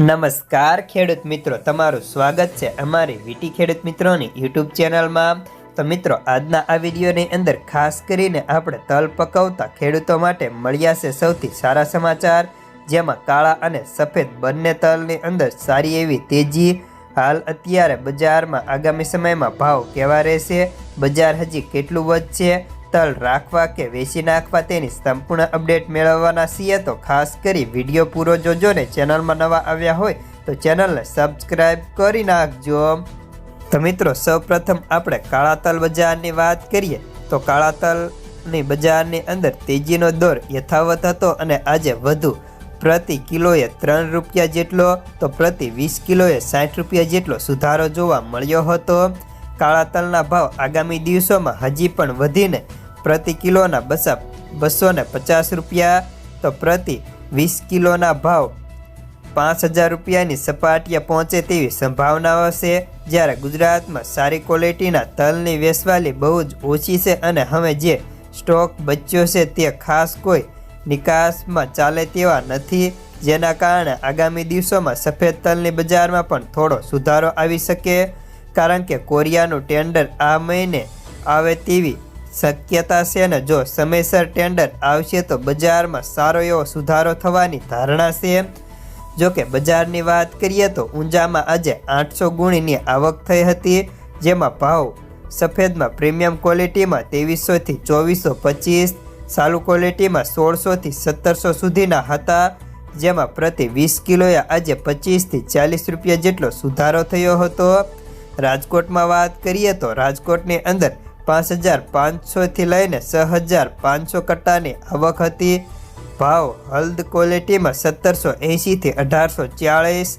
નમસ્કાર ખેડૂત મિત્રો, તમારું સ્વાગત છે અમારી વીટી ખેડૂત મિત્રોની યુટ્યુબ ચેનલમાં. તો મિત્રો, આજના આ વિડીયોની અંદર ખાસ કરીને આપણે તલ પકવતા ખેડૂતો માટે મળ્યા છે સૌથી સારા સમાચાર, જેમાં કાળા અને સફેદ બંને તલની અંદર સારી એવી તેજી. હાલ અત્યારે બજારમાં આગામી સમયમાં ભાવ કેવા રહેશે? બજાર હજી કેટલું વધશે? તલ રાખવા કે વેચી નાખવા તેની સંપૂર્ણ અપડેટ મેળવવાના છીએ તો ખાસ કરી વીડિયો પૂરો જોજો ને ચેનલમાં નવા આવ્યા હોય તો ચેનલને સબસ્ક્રાઈબ કરી નાખજો. તો મિત્રો, સૌપ્રથમ આપણે કાળા તલ બજારની વાત કરીએ તો કાળા તલની બજારની અંદર તેજીનો દોર યથાવત હતો અને આજે વધુ પ્રતિ કિલોએ ત્રણ રૂપિયા જેટલો તો પ્રતિ વીસ કિલોએ સાઠ રૂપિયા જેટલો સુધારો જોવા મળ્યો હતો. કાળા તલના ભાવ આગામી દિવસોમાં હજી પણ વધીને પ્રતિ કિલોના બસા બસો ને પચાસ રૂપિયા, તો પ્રતિ વીસ કિલોના ભાવ પાંચ હજાર રૂપિયાની સપાટીએ પહોંચે તેવી સંભાવનાઓ છે. જ્યારે ગુજરાતમાં સારી ક્વોલિટીના તલની વેસવાલી બહુ જ ઓછી છે અને હવે જે સ્ટોક બચ્યો છે તે ખાસ કોઈ નિકાસમાં ચાલે તેવા નથી, જેના કારણે આગામી દિવસોમાં સફેદ તલની બજારમાં પણ થોડો સુધારો આવી શકે. કારણ કે કોરિયાનું ટેન્ડર આ મહિને આવે તેવી શક્યતા છે ને જો સમયસર ટેન્ડર આવશે તો બજારમાં સારો એવો સુધારો થવાની ધારણા છે. જો કે બજારની વાત કરીએ તો ઊંઝામાં આજે આઠસો ગુણીની આવક થઈ હતી, જેમાં ભાવ સફેદમાં પ્રીમિયમ ક્વોલિટીમાં ત્રેવીસોથી ચોવીસો પચીસ સાલુ ક્વોલિટીમાં સોળસોથી સત્તરસો સુધીના હતા, જેમાં પ્રતિ વીસ કિલોએ આજે પચીસથી ચાલીસ રૂપિયા જેટલો સુધારો થયો હતો. રાજકોટમાં વાત કરીએ તો રાજકોટની અંદર પાંચ હજાર પાંચસોથી લઈને છ હજાર પાંચસો કટ્ટાની આવક હતી. ભાવ હલ્દ ક્વોલિટીમાં સત્તરસો એંશીથી અઢારસો ચાળીસ,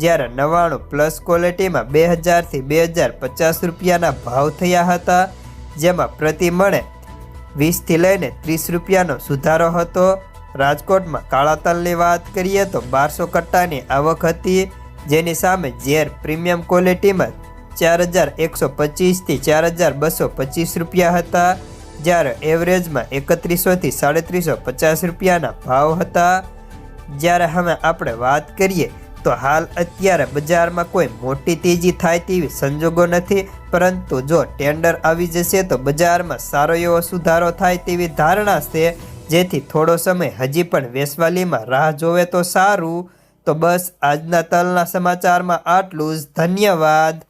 જ્યારે નવ્વાણું પ્લસ ક્વોલિટીમાં બે હજારથી બે હજાર પચાસ રૂપિયાના ભાવ થયા હતા, જેમાં પ્રતિ મણે વીસથી લઈને ત્રીસ રૂપિયાનો સુધારો હતો. રાજકોટમાં કાળા તલની વાત કરીએ તો બારસો કટ્ટાની આવક હતી, જેની સામે ઝેર પ્રીમિયમ ક્વોલિટીમાં ચાર હજાર એકસો પચીસથી ચાર હજાર બસો પચીસ રૂપિયા હતા. જ્યારે એવરેજમાં એકત્રીસોથી સાડત્રીસો પચાસ રૂપિયાના ભાવ હતા. જ્યારે હવે આપણે વાત કરીએ તો હાલ અત્યારે બજારમાં કોઈ મોટી તેજી થાય તેવી સંજોગો નથી. પરંતુ જો ટેન્ડર આવી જશે તો બજારમાં સારો એવો સુધારો થાય તેવી ધારણા છે. જેથી થોડો સમય હજી પણ વેસવાલીમાં રાહ જોવે તો સારું. તો બસ આજના તલના સમાચારમાં આટલું જ. ધન્યવાદ.